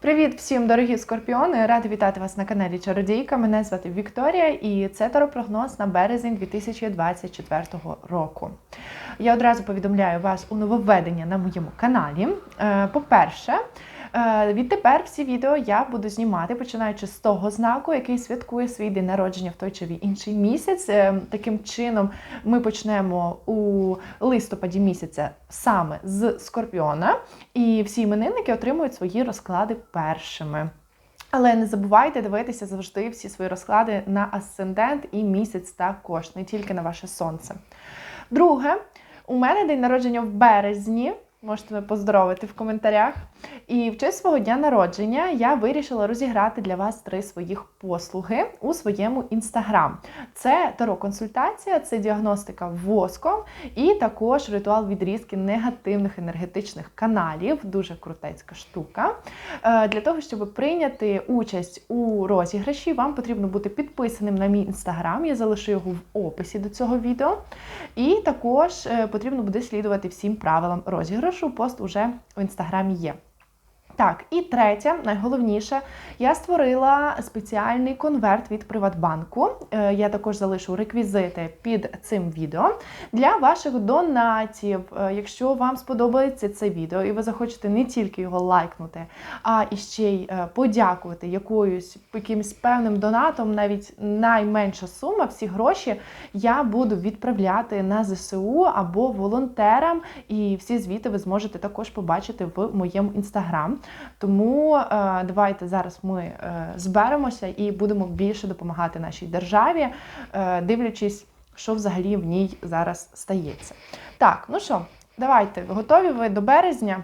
Привіт всім, дорогі скорпіони! Рада вітати вас на каналі Чародійка. Мене звати Вікторія, і це таропрогноз на березень 2024 року. Я одразу повідомляю вас у нововведення на моєму каналі. Е, По-перше, відтепер всі відео я буду знімати, починаючи з того знаку, який святкує свій день народження в той чи інший місяць. Е, Таким чином, ми почнемо у листопаді місяця саме з Скорпіона, і всі іменинники отримують свої розклади першими. Але не забувайте дивитися завжди всі свої розклади на асцендент і місяць також, не тільки на ваше сонце. Друге, у мене день народження в березні. Можете мене поздоровити в коментарях. І в честь свого дня народження я вирішила розіграти для вас три своїх послуги у своєму інстаграм. Це таро-консультація, це діагностика воском і також ритуал відрізки негативних енергетичних каналів. Дуже крутецька штука. Е, Для того, щоб прийняти участь у розіграші, вам потрібно бути підписаним на мій інстаграм. Я залишу його в описі до цього відео. І також е, потрібно буде слідувати всім правилам розіграшу. Пост уже в інстаграмі є. Так, і третє, найголовніше, я створила спеціальний конверт від Приватбанку. Е, Я також залишу реквізити під цим відео для ваших донатів. Е, Якщо вам сподобається це відео, і ви захочете не тільки його лайкнути, а і ще й е, подякувати якоюсь якимось певним донатом, навіть найменша сума, всі гроші я буду відправляти на ЗСУ або волонтерам. І всі звіти ви зможете також побачити в моєму інстаграм. Тому е, давайте зараз ми е, зберемося і будемо більше допомагати нашій державі, е, дивлячись, що взагалі в ній зараз стається. Так, ну що, давайте готові ви до березня.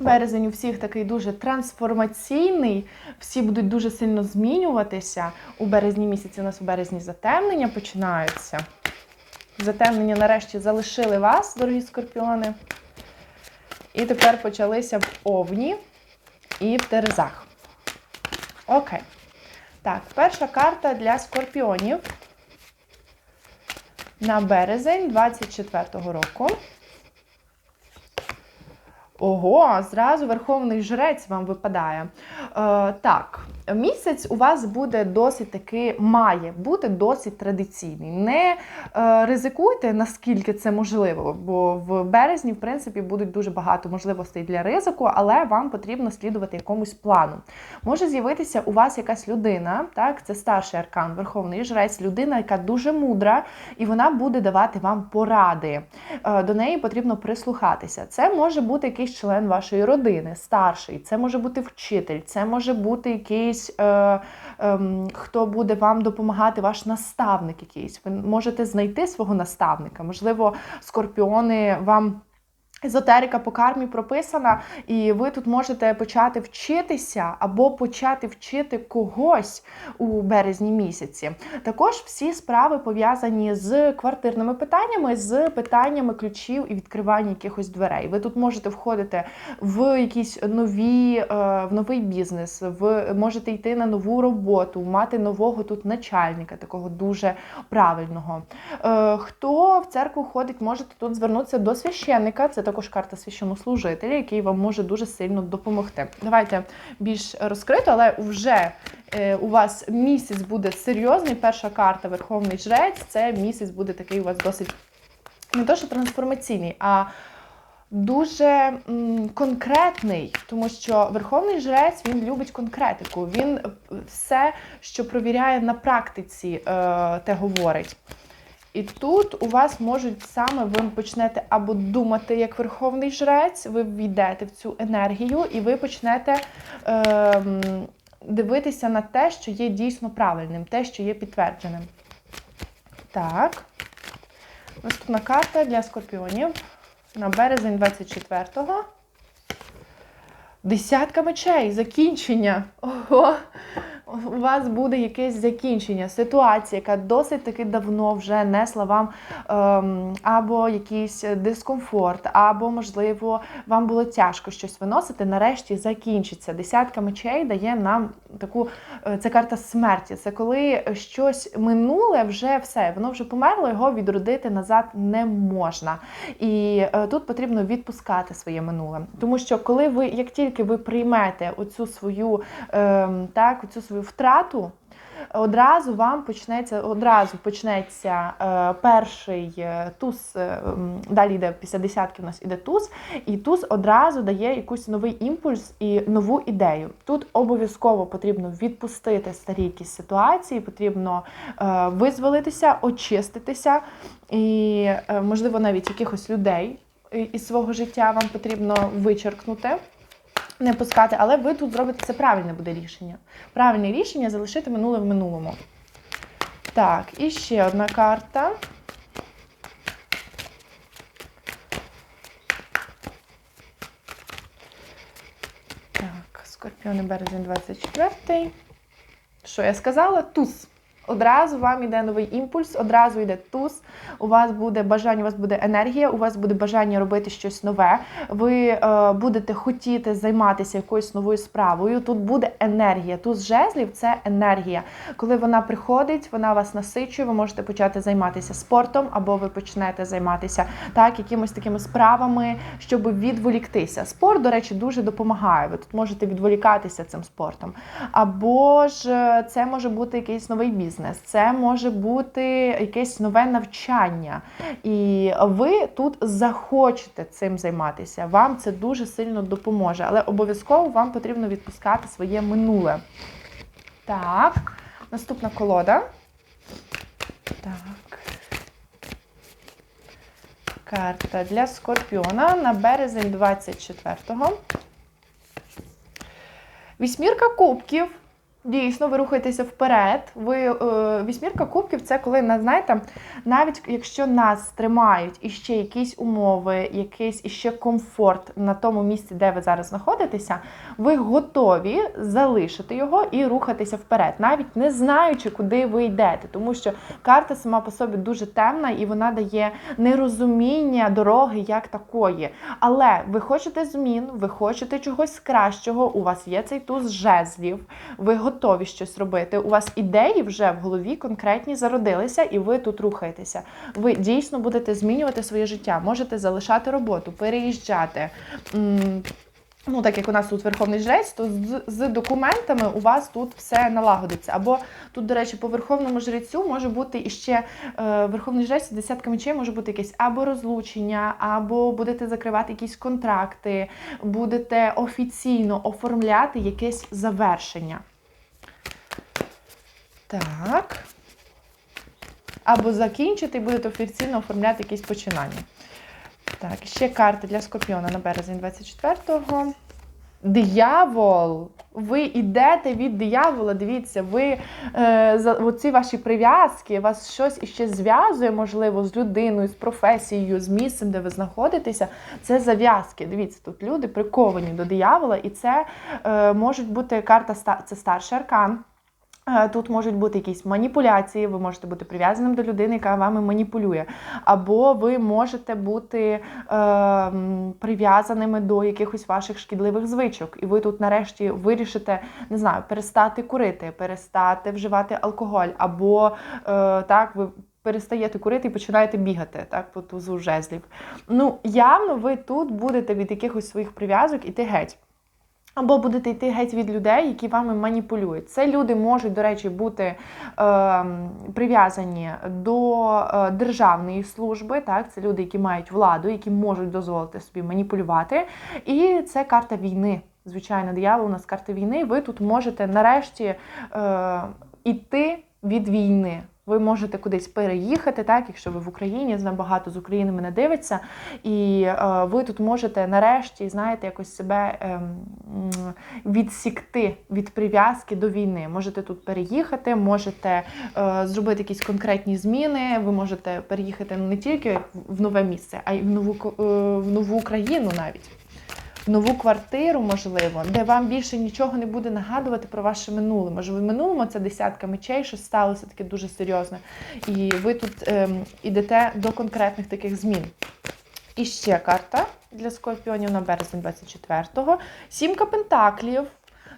Березень у всіх такий дуже трансформаційний, всі будуть дуже сильно змінюватися. У березні місяці у нас у березні затемнення починаються. Затемнення нарешті залишили вас, дорогі скорпіони. І тепер почалися в Овні і в Терезах. Окей. Так, перша карта для скорпіонів на березень 24-го року. Ого, зразу Верховний Жрець вам випадає. Е, так, місяць у вас буде досить таки, має бути досить традиційний. Не е, ризикуйте, наскільки це можливо, бо в березні, в принципі, будуть дуже багато можливостей для ризику, але вам потрібно слідувати якомусь плану. Може з'явитися у вас якась людина, так, це старший аркан, Верховний Жрець, людина, яка дуже мудра, і вона буде давати вам поради. Е, до неї потрібно прислухатися. Це може бути якийсь член вашої родини, старший, це може бути вчитель, це може бути якийсь, е, е, хто буде вам допомагати, ваш наставник якийсь. Ви можете знайти свого наставника. Можливо, скорпіони вам. Езотерика по кармі прописана, і ви тут можете почати вчитися або почати вчити когось у березні місяці. Також всі справи пов'язані з квартирними питаннями, з питаннями ключів і відкривання якихось дверей. Ви тут можете входити в якісь нові, е, в новий бізнес, в можете йти на нову роботу, мати нового тут начальника, такого дуже правильного. Е, Хто в церкву ходить, можете тут звернутися до священника. Це також карта священнослужителя, який вам може дуже сильно допомогти. Давайте більш розкрито, але вже е, у вас місяць буде серйозний. Перша карта Верховний Жрець. Це місяць буде такий у вас досить не то, що трансформаційний, а Дуже м, конкретний, тому що Верховний Жрець він любить конкретику. Він все, що провіряє на практиці, е, те говорить. І тут у вас можуть саме ви почнете або думати як верховний жрець, ви війдете в цю енергію, і ви почнете е, дивитися на те, що є дійсно правильним, те, що є підтвердженим. Так. Наступна карта для скорпіонів на березень 24-го. Десятка мечей, закінчення. Ого! У вас буде якесь закінчення, ситуація, яка досить таки давно вже несла вам ем, або якийсь дискомфорт, або, можливо, вам було тяжко щось виносити. Нарешті закінчиться. Десятка мечей дає нам таку е, це карта смерті. Це коли щось минуле вже все, воно вже померло, його відродити назад не можна. І е, тут потрібно відпускати своє минуле. Тому що коли ви, як тільки ви приймете оцю свою ем, так, оцю свою втрату. Одразу вам почнеться одразу почнеться е, перший е, туз. е, далі йде після десятки. У нас іде туз, і туз одразу дає якийсь новий імпульс і нову ідею. Тут обов'язково потрібно відпустити старі якісь ситуації, потрібно визволитися, очиститися, і можливо навіть якихось людей із свого життя вам потрібно вичеркнути не пускати, але ви тут зробите це правильне буде рішення. Правильне рішення залишити минуле в минулому. Так, і ще одна карта. Так, Скорпіони березень 24. Що я сказала? Туз. Одразу вам йде новий імпульс, одразу йде туз. У вас буде бажання, у вас буде енергія, у вас буде бажання робити щось нове. Ви е, будете хотіти займатися якоюсь новою справою. Тут буде енергія. Туз жезлів це енергія. Коли вона приходить, вона вас насичує. Ви можете почати займатися спортом, або ви почнете займатися так, якимось такими справами, щоб відволіктися. Спорт, до речі, дуже допомагає. Ви тут можете відволікатися цим спортом. Або ж е, це може бути якийсь новий бізнес, це може бути якесь нове навчання. І ви тут захочете цим займатися. Вам це дуже сильно допоможе, але обов'язково вам потрібно відпускати своє минуле. Так, наступна колода. Так. Карта для Скорпіона на березень 24-го. Вісьмірка кубків. Дійсно, ви рухаєтеся вперед. Ви е, вісьмірка кубків це коли на- знаєте, навіть якщо нас тримають іще якісь умови, якийсь іще комфорт на тому місці, де ви зараз знаходитеся, ви готові залишити його і рухатися вперед, навіть не знаючи, куди ви йдете, тому що карта сама по собі дуже темна і вона дає нерозуміння дороги як такої. Але ви хочете змін, ви хочете чогось кращого. У вас є цей туз жезлів, ви готові щось робити. У вас ідеї вже в голові конкретні зародилися, і ви тут рухаєтеся. Ви дійсно будете змінювати своє життя, можете залишати роботу, переїжджати. Ну, так як у нас тут верховний жрець, то з, з документами у вас тут все налагодиться. Або тут, до речі, по верховному жрецю може бути іще е, верховний жрець, десятка мечей може бути якесь або розлучення, або будете закривати якісь контракти, будете офіційно оформляти якесь завершення. Так. Або закінчити і будете офіційно оформляти якісь починання. Так, ще карти для Скорпіона на березень 24-го. Диявол. Ви йдете від диявола, дивіться, ви е, оці ваші прив'язки, вас щось іще зв'язує, можливо, з людиною, з професією, з місцем, де ви знаходитеся. Це зав'язки. Дивіться, тут люди приковані до диявола, і це е, можуть бути карта це старший аркан. Тут можуть бути якісь маніпуляції, ви можете бути прив'язаним до людини, яка вами маніпулює. Або ви можете бути е, прив'язаними до якихось ваших шкідливих звичок. І ви тут нарешті вирішите, не знаю, перестати курити, перестати вживати алкоголь, або е, так, ви. Перестаєте курити і починаєте бігати так по тузу жезлів. Ну, явно ви тут будете від якихось своїх прив'язок іти геть. Або будете йти геть від людей, які вами маніпулюють. Це люди можуть, до речі, бути е, прив'язані до е, державної служби. Так, це люди, які мають владу, які можуть дозволити собі маніпулювати. І це карта війни. Звичайно, диявол у нас карта війни. Ви тут можете нарешті е, іти від війни. Ви можете кудись переїхати, так, якщо ви в Україні, знаю, багато з України мене дивиться, і е, ви тут можете нарешті, знаєте, якось себе м, відсікти від прив'язки до війни. Можете тут переїхати, можете е, зробити якісь конкретні зміни. Ви можете переїхати не тільки в нове місце, а й в нову е, в нову країну навіть. Нову квартиру, можливо, де вам більше нічого не буде нагадувати про ваше минуле. Може, в минулому це десятка мечей, що сталося таке дуже серйозне. І ви тут ем, ідете до конкретних таких змін. І ще карта для скорпіонів на березень 24-го. Сімка пентаклів.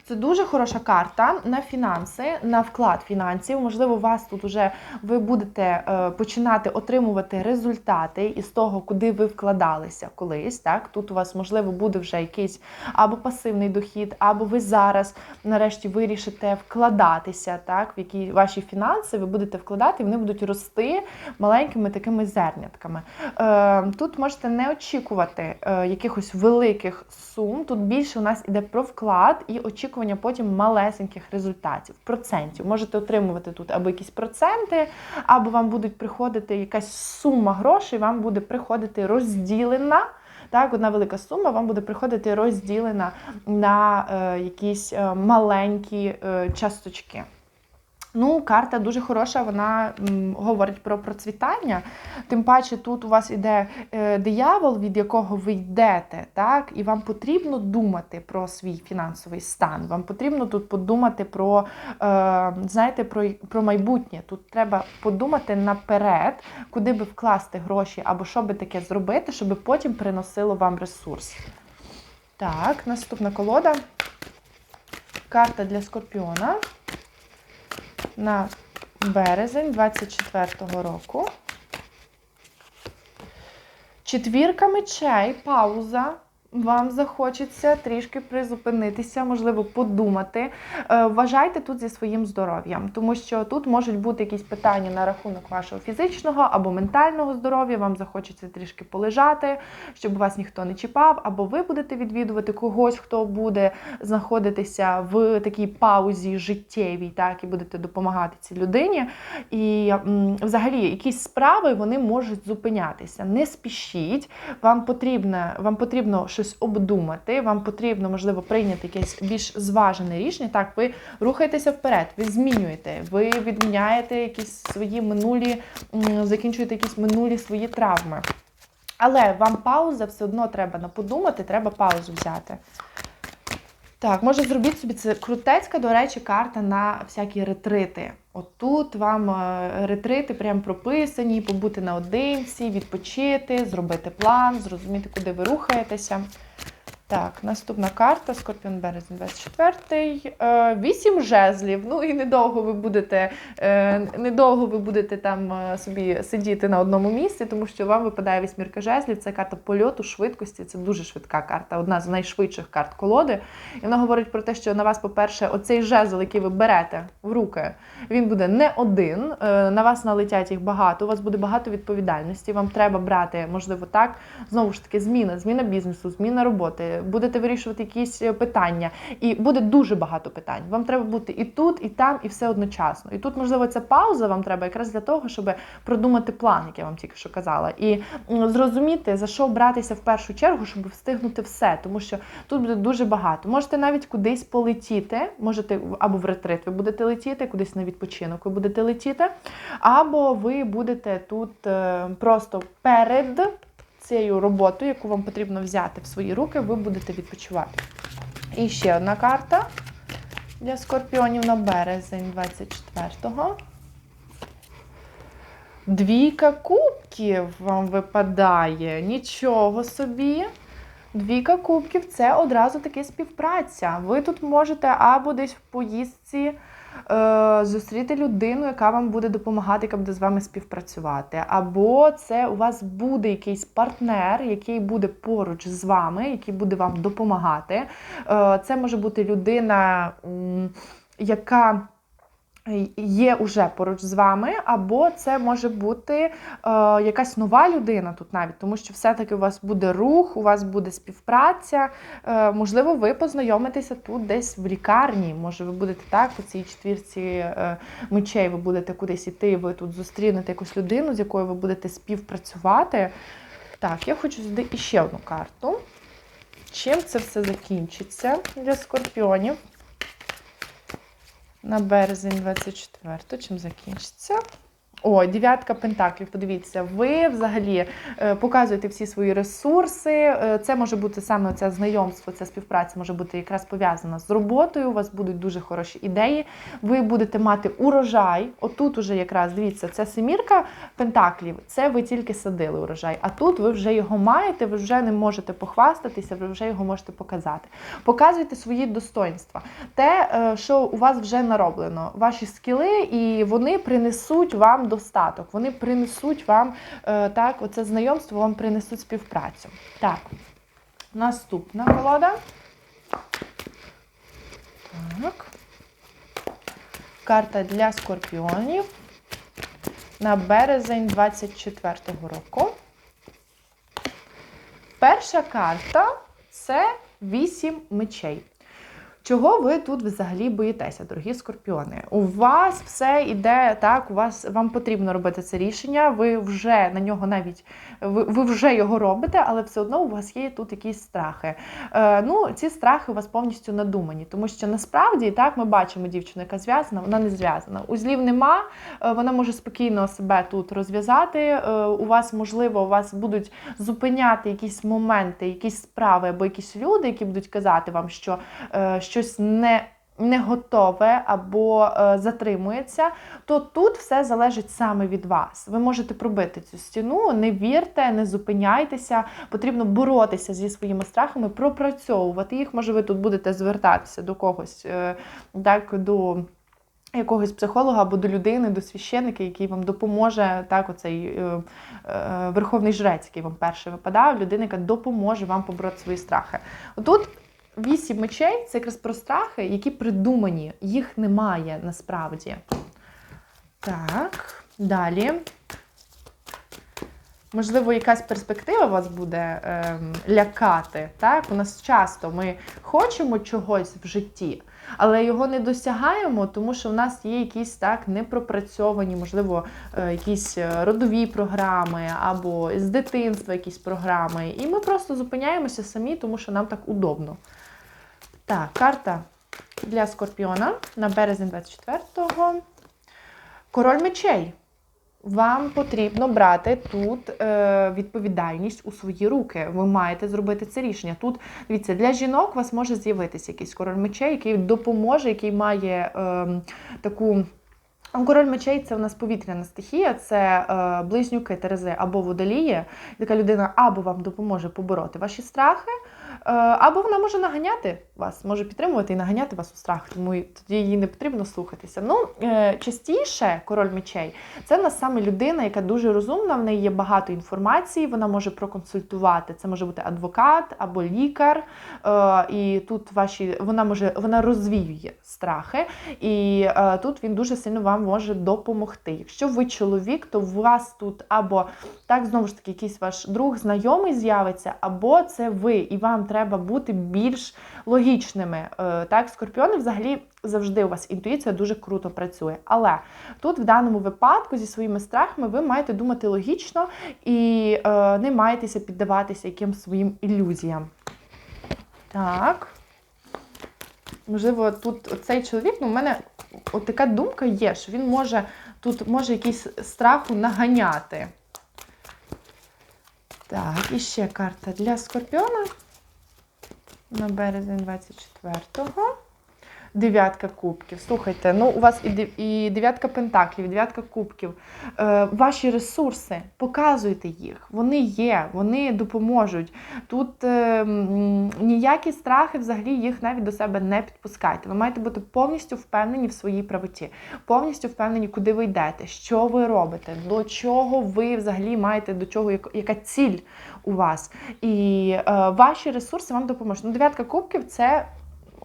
Це дуже хороша карта на фінанси, на вклад фінансів. Можливо, вас тут вже ви будете е, починати отримувати результати із того, куди ви вкладалися колись. Так тут у вас можливо буде вже якийсь або пасивний дохід, або ви зараз нарешті вирішите вкладатися, так в які ваші фінанси ви будете вкладати, і вони будуть рости маленькими такими зернятками. Е, тут можете не очікувати е, якихось великих сум. Тут більше у нас іде про вклад і очікування потім малесеньких результатів, процентів. Можете отримувати тут або якісь проценти, або вам будуть приходити якась сума грошей, вам буде приходити розділена. Так, одна велика сума вам буде приходити розділена на е, якісь е, маленькі е, часточки. Ну, карта дуже хороша, вона м, говорить про процвітання. Тим паче, тут у вас іде е, диявол, від якого ви йдете, так? І вам потрібно думати про свій фінансовий стан. Вам потрібно тут подумати про, е, знаєте, про, про майбутнє. Тут треба подумати наперед, куди би вкласти гроші, або що би таке зробити, щоб потім приносило вам ресурс. Так, наступна колода. Карта для скорпіона на березень 24-го року. Четвірка мечей, пауза. Вам захочеться трішки призупинитися, можливо, подумати. Е, Вважайте тут зі своїм здоров'ям, тому що тут можуть бути якісь питання на рахунок вашого фізичного або ментального здоров'я. Вам захочеться трішки полежати, щоб вас ніхто не чіпав, або ви будете відвідувати когось, хто буде знаходитися в такій паузі життєвій, так і будете допомагати цій людині. І взагалі якісь справи вони можуть зупинятися. Не спішіть, вам потрібно, вам потрібно щось обдумати, вам потрібно, можливо, прийняти якесь більш зважене рішення. Так, ви рухаєтеся вперед, ви змінюєте, ви відміняєте якісь свої минулі, закінчуєте якісь минулі свої травми. Але вам пауза все одно треба подумати, треба паузу взяти. Так, може зробіть собі це крутецька, до речі, карта на всякі ретрити. От тут вам е, ретрити прям прописані, побути наодинці, відпочити, зробити план, зрозуміти, куди ви рухаєтеся. Так, наступна карта, Скорпіон березень 24. Е, Вісім жезлів. Ну і недовго ви будете, е, недовго ви будете там е, собі сидіти на одному місці, тому що вам випадає вісьмірка жезлів. Це карта польоту, швидкості. Це дуже швидка карта, одна з найшвидших карт колоди. І вона говорить про те, що на вас, по-перше, оцей жезл, який ви берете в руки, він буде не один. На вас налетять їх багато. У вас буде багато відповідальності. Вам треба брати, можливо, так. Знову ж таки, зміна, зміна бізнесу, зміна роботи. Будете вирішувати якісь е, питання, і буде дуже багато питань. Вам треба бути і тут, і там, і все одночасно. І тут, можливо, ця пауза вам треба якраз для того, щоб продумати план, як я вам тільки що казала, і зрозуміти, за що братися в першу чергу, щоб встигнути все, тому що тут буде дуже багато. Можете навіть кудись полетіти, можете або в ретрит ви будете летіти, кудись на відпочинок ви будете летіти, або ви будете тут е, просто перед цією роботою, яку вам потрібно взяти в свої руки, ви будете відпочивати. І ще одна карта для скорпіонів на березень 24-го. Двійка кубків вам випадає. Нічого собі. Двійка кубків це одразу таки співпраця. Ви тут можете або десь в поїздці зустріти людину, яка вам буде допомагати, яка буде з вами співпрацювати. Або це у вас буде якийсь партнер, який буде поруч з вами, який буде вам допомагати. Е, це може бути людина, яка є уже поруч з вами, або це може бути е, якась нова людина тут навіть, тому що все-таки у вас буде рух, у вас буде співпраця. Е, можливо, ви познайомитеся тут десь в лікарні. Може, ви будете так, по цій четвірці е, мечей, ви будете кудись іти, ви тут зустрінете якусь людину, з якою ви будете співпрацювати. Так, я хочу сюди іще одну карту. Чим це все закінчиться для скорпіонів? На березень 24 чим закінчиться? О, дев'ятка пентаклів. Подивіться, ви взагалі е, показуєте всі свої ресурси. Е, Це може бути саме це знайомство, ця співпраця може бути якраз пов'язана з роботою. У вас будуть дуже хороші ідеї. Ви будете мати урожай. Отут уже якраз дивіться, це семірка пентаклів. Це ви тільки садили урожай. А тут ви вже його маєте, ви вже не можете похвастатися, ви вже його можете показати. Показуйте свої достоинства. Те, е, що у вас вже нароблено, ваші скіли, і вони принесуть вам достаток. Вони принесуть вам е, так, оце знайомство, вам принесуть співпрацю. Так, наступна колода. Так. Карта для скорпіонів на березень 24-го року. Перша карта це 8 мечей. Чого ви тут взагалі боїтеся, дорогі скорпіони? У вас все йде так, у вас вам потрібно робити це рішення. Ви вже на нього навіть ви, ви вже його робите, але все одно у вас є тут якісь страхи. Е, ну, ці страхи у вас повністю надумані, тому що насправді так ми бачимо дівчину, яка зв'язана, вона не зв'язана. Узлів нема, е, вона може спокійно себе тут розв'язати. Е, у вас можливо, у вас будуть зупиняти якісь моменти, якісь справи або якісь люди, які будуть казати вам, що е, щось не. Не готове або е, затримується, то тут все залежить саме від вас. Ви можете пробити цю стіну, не вірте, не зупиняйтеся. Потрібно боротися зі своїми страхами, пропрацьовувати їх. Може, ви тут будете звертатися до когось, е, так, до якогось психолога або до людини, до священника, який вам допоможе, так, оцей е, е, верховний жрець, який вам перший випадав, людина, яка допоможе вам побороти свої страхи. Отут вісім мечей це якраз про страхи, які придумані, їх немає насправді. Так, далі. Можливо, якась перспектива вас буде ем, лякати. Так? У нас часто ми хочемо чогось в житті, але його не досягаємо, тому що в нас є якісь так непропрацьовані, можливо, е, якісь родові програми або з дитинства якісь програми. І ми просто зупиняємося самі, тому що нам так удобно. Так, карта для Скорпіона на березень 24-го. Король мечей. Вам потрібно брати тут е, відповідальність у свої руки. Ви маєте зробити це рішення. Тут, дивіться, для жінок у вас може з'явитися якийсь король мечей, який допоможе, який має е, таку. Король мечей це у нас повітряна стихія, це е, близнюки Терези або водолії. Така людина або вам допоможе побороти ваші страхи, або вона може наганяти вас, може підтримувати і наганяти вас у страх, тому тоді їй не потрібно слухатися. Ну, е, частіше король мечей це в нас саме людина, яка дуже розумна, в неї є багато інформації, вона може проконсультувати. Це може бути адвокат або лікар. Е, і тут ваші вона може вона розвіює страхи, і е, тут він дуже сильно вам може допомогти. Якщо ви чоловік, то у вас тут або так знову ж таки якийсь ваш друг, знайомий з'явиться, або це ви, і вам треба бути більш логічними. Е, так, скорпіони взагалі завжди у вас інтуїція дуже круто працює. Але тут, в даному випадку, зі своїми страхами, ви маєте думати логічно і е, не маєтеся піддаватися якимсь своїм ілюзіям. Так. Можливо, тут цей чоловік, ну, в мене от така думка є, що він може тут може якийсь страху наганяти. Так, і ще карта для Скорпіона на березень 24-го. Дев'ятка кубків. Слухайте, ну у вас і дев'ятка пентаклів, і дев'ятка кубків. Е, ваші ресурси, показуйте їх. Вони є, вони допоможуть. Тут е, ніякі страхи, взагалі їх навіть до себе не підпускайте. Ви маєте бути повністю впевнені в своїй правоті, повністю впевнені, куди ви йдете, що ви робите, до чого ви взагалі маєте, до чого яка- ціль у вас. І е, ваші ресурси вам допоможуть. Ну, дев'ятка кубків це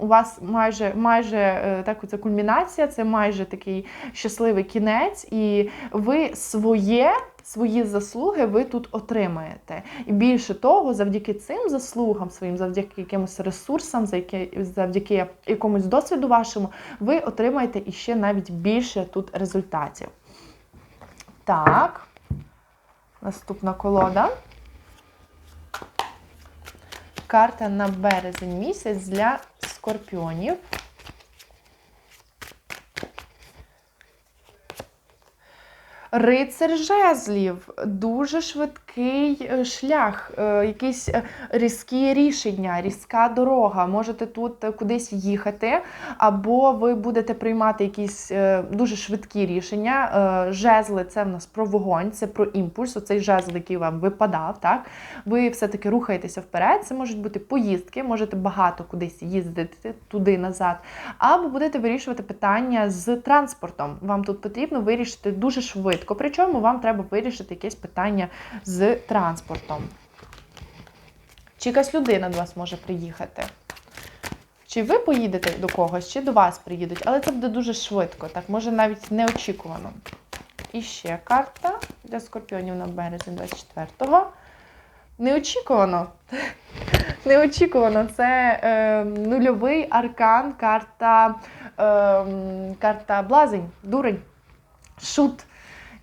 у вас майже майже е, так, це кульмінація, це майже такий щасливий кінець, і ви своє. Свої заслуги ви тут отримаєте. І більше того, завдяки цим заслугам своїм, завдяки якимось ресурсам, завдяки, завдяки якомусь досвіду вашому, ви отримаєте іще навіть більше тут результатів. Так, наступна колода. Карта на березень місяць для скорпіонів. Рицар жезлів, дуже швидкий е, шлях, е, якісь е, різкі рішення, різка дорога. Можете тут кудись їхати, або ви будете приймати якісь дуже швидкі рішення. Жезли це в нас про вогонь, це про імпульс. Оцей жезл, який вам випадав. Так? Ви все-таки рухаєтеся вперед. Це можуть бути поїздки, можете багато кудись їздити туди назад, або будете вирішувати питання з транспортом. Вам тут потрібно вирішити дуже швидко. Причому вам треба вирішити якесь питання з транспортом. Чи якась людина до вас може приїхати? Чи ви поїдете до когось, чи до вас приїдуть, але це буде дуже швидко, так, може навіть неочікувано. І ще карта для скорпіонів на березень 24-го. Неочікувано. Неочікувано. Це е, нульовий аркан, карта, е, карта блазень, дурень, шут.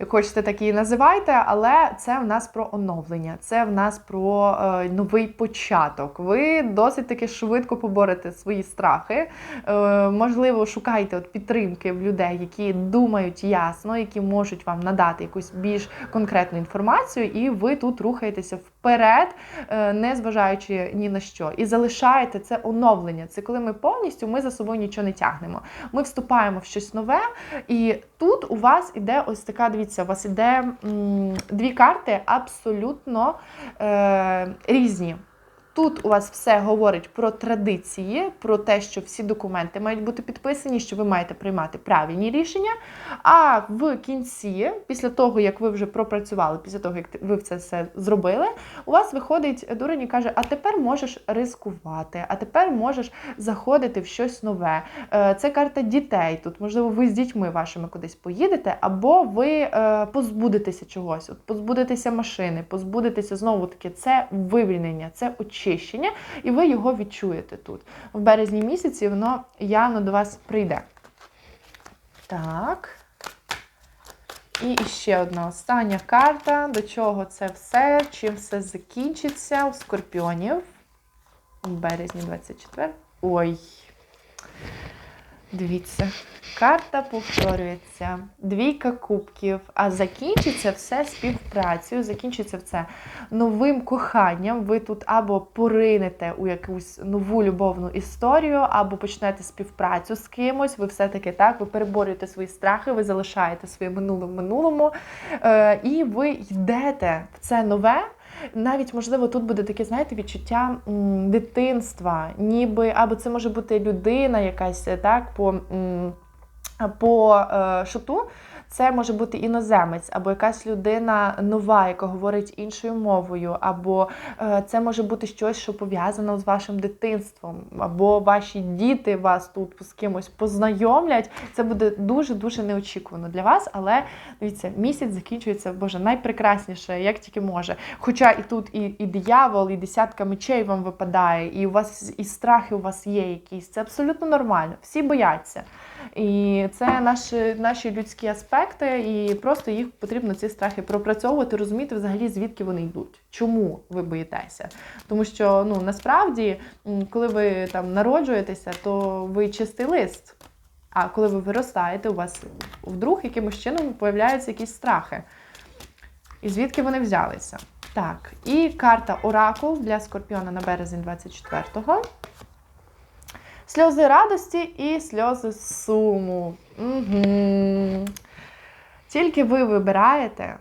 Як хочете, так її називайте, але це в нас про оновлення, це в нас про е, новий початок. Ви досить таки швидко поборете свої страхи. Е, можливо, шукайте от підтримки в людей, які думають ясно, які можуть вам надати якусь більш конкретну інформацію, і ви тут рухаєтеся вперед, е, не зважаючи ні на що. І залишаєте це оновлення. Це коли ми повністю ми за собою нічого не тягнемо. Ми вступаємо в щось нове, і тут у вас іде ось така, дивіться, у вас іде м, дві карти абсолютно е, різні. Тут у вас все говорить про традиції, про те, що всі документи мають бути підписані, що ви маєте приймати правильні рішення. А в кінці, після того, як ви вже пропрацювали, після того, як ви це все зробили, у вас виходить дурень і каже: а тепер можеш ризикувати, а тепер можеш заходити в щось нове. Е, Це карта дітей. Тут, можливо, ви з дітьми вашими кудись поїдете, або ви е, позбудетеся чогось, от позбудетеся машини, позбудетеся знову таки, це вивільнення, це очищення, і ви його відчуєте тут. В березні місяці воно явно до вас прийде. Так. І ще одна остання карта. До чого це все? Чим все закінчиться у скорпіонів? У березні 24. Ой. Дивіться, карта повторюється. Двійка кубків, а закінчиться все співпрацею, закінчиться все новим коханням. Ви тут або поринете у якусь нову любовну історію, або почнете співпрацю з кимось. Ви все-таки так, ви переборюєте свої страхи, ви залишаєте своє минуле в минулому, е, і ви йдете в це нове. Навіть, можливо, тут буде таке, знаєте, відчуття дитинства, ніби, або це може бути людина якась, так, по, по е, шуту. Це може бути іноземець, або якась людина нова, яка говорить іншою мовою, або е, це може бути щось, що пов'язано з вашим дитинством, або ваші діти вас тут з кимось познайомлять. Це буде дуже-дуже неочікувано для вас, але дивіться, місяць закінчується, боже, найпрекрасніше, як тільки може. Хоча і тут і, і диявол, і десятка мечей вам випадає, і у вас і страхи у вас є якісь. Це абсолютно нормально. Всі бояться. І це наші, наші людські аспекти, і просто їх потрібно ці страхи пропрацьовувати, розуміти взагалі, звідки вони йдуть. Чому ви боїтеся? Тому що ну насправді, коли ви там народжуєтеся, то ви чистий лист. А коли ви виростаєте, у вас вдруг якимось чином появляються якісь страхи. І звідки вони взялися? Так, і карта Оракул для Скорпіона на березень 24-го. Сльози радості і сльози суму. Угу. Тільки ви вибираєте,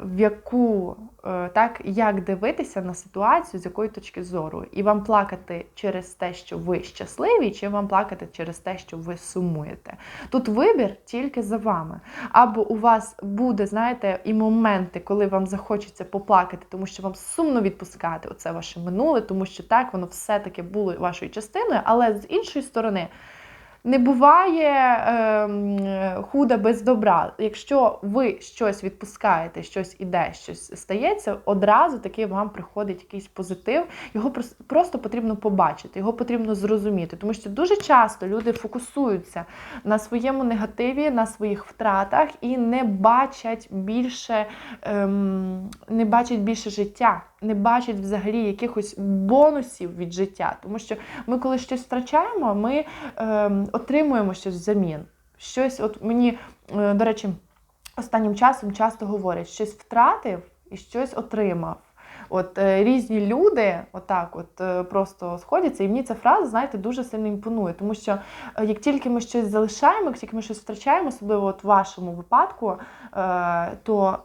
в яку, е, так, як дивитися на ситуацію, з якої точки зору. І вам плакати через те, що ви щасливі, чи вам плакати через те, що ви сумуєте. Тут вибір тільки за вами. Або у вас буде, знаєте, і моменти, коли вам захочеться поплакати, тому що вам сумно відпускати оце ваше минуле, тому що так, воно все-таки було вашою частиною, але з іншої сторони. Не буває е, худа без добра. Якщо ви щось відпускаєте, щось іде, щось стається, одразу таки вам приходить якийсь позитив. Його просто потрібно побачити, його потрібно зрозуміти. Тому що дуже часто люди фокусуються на своєму негативі, на своїх втратах і не бачать більше, ем, не бачать більше життя, не бачать взагалі якихось бонусів від життя. Тому що ми, коли щось втрачаємо, ми ем, отримуємо щось взамін. Щось, от мені, е, до речі, останнім часом часто говорять, щось втратив і щось отримав. От е, різні люди, отак, от е, просто сходяться, і мені ця фраза, знаєте, дуже сильно імпонує. Тому що е, як тільки ми щось залишаємо, як тільки ми щось втрачаємо, особливо от в вашому випадку, е, то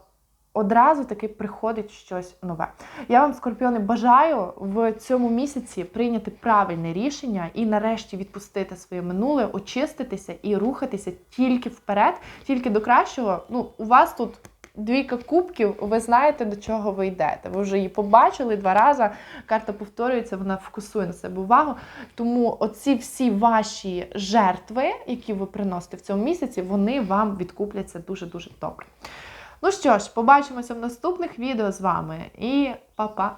одразу таки приходить щось нове. Я вам, скорпіони, бажаю в цьому місяці прийняти правильне рішення і нарешті відпустити своє минуле, очиститися і рухатися тільки вперед, тільки до кращого. Ну, у вас тут. Двійка кубків, ви знаєте, до чого ви йдете. Ви вже її побачили два рази. Карта повторюється, вона фокусує на себе увагу. Тому оці всі ваші жертви, які ви приносите в цьому місяці, вони вам відкупляться дуже-дуже добре. Ну що ж, побачимося в наступних відео з вами і па-па!